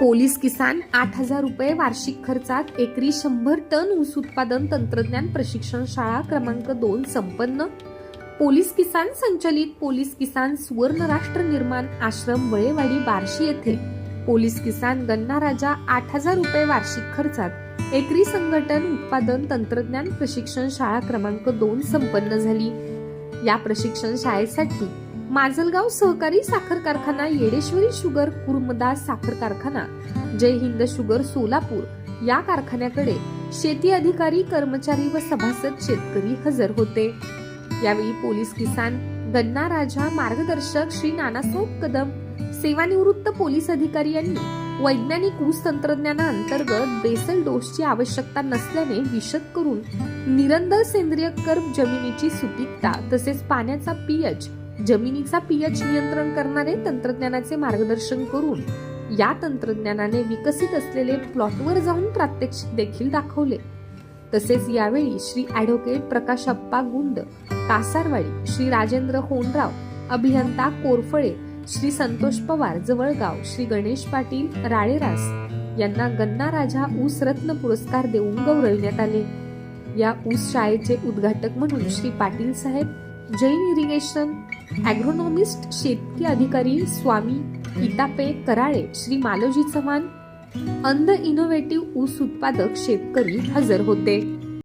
Police किसान आठ हजार रुपये वार्षिक खर्चात एकरी शंभर टन ऊस उत्पादन तंत्रज्ञान प्रशिक्षण शाळा क्रमांक दोन संपन्न. पोलीस किसान संचलित पोलीस किसान सुवर्ण राष्ट्र निर्माण आश्रम वळेवाडी बार्शी येथे. पोलीस किसान गन्ना राजा आठ हजार रुपये वार्षिक खर्चात एकरी संघटन उत्पादन तंत्रज्ञान प्रशिक्षण शाळा क्रमांक दोन संपन्न झाली. या प्रशिक्षण शाळेसाठी माजलगाव सहकारी साखर कारखाना येडेश्वरी शुगर कुर्मदास साखर कारखाना जय हिंद शुगर सोलापूर या कारखान्याकडे शेती अधिकारी कर्मचारी व सभासद शेतकरी हजर होते. यावेळी पोलीस किसान गन्ना राजा मार्गदर्शक श्री नानासाहेब कदम सेवानिवृत्त पोलीस अधिकारी यांनी वैज्ञानिक ऊस तंत्रज्ञानाअंतर्गत बेसल डोसची आवश्यकता नसल्याने विशद करून निरंतर सेंद्रिय कर्ब जमिनीची सुपीकता तसेच पाण्याचा पीएच जमिनीचा पीएच नियंत्रण करणारे तंत्रज्ञानाचे मार्गदर्शन करून या तंत्रज्ञानाने विकसित असलेले प्लॉटवर जाऊन प्रात्यक्षिक देखील दाखवले. तसेच यावेळी श्री ॲडव्होकेट प्रकाश अप्पा गुंड कासारवाडी श्री राजेंद्र होनराव अभियंता कोरफळे श्री संतोष पवार जवळगाव श्री गणेश पाटील राळेरास यांना गन्ना राजा ऊस रत्न पुरस्कार देऊन गौरविण्यात आले. या ऊस शाळेचे उद्घाटक म्हणून श्री पाटील साहेब जैन इरिगेशन ॲग्रोनॉमिस्ट शेतकी अधिकारी स्वामी इतापे कराळे श्री मालोजी चव्हाण अंध इनोव्हेटिव्ह ऊस उत्पादक शेतकरी हजर होते.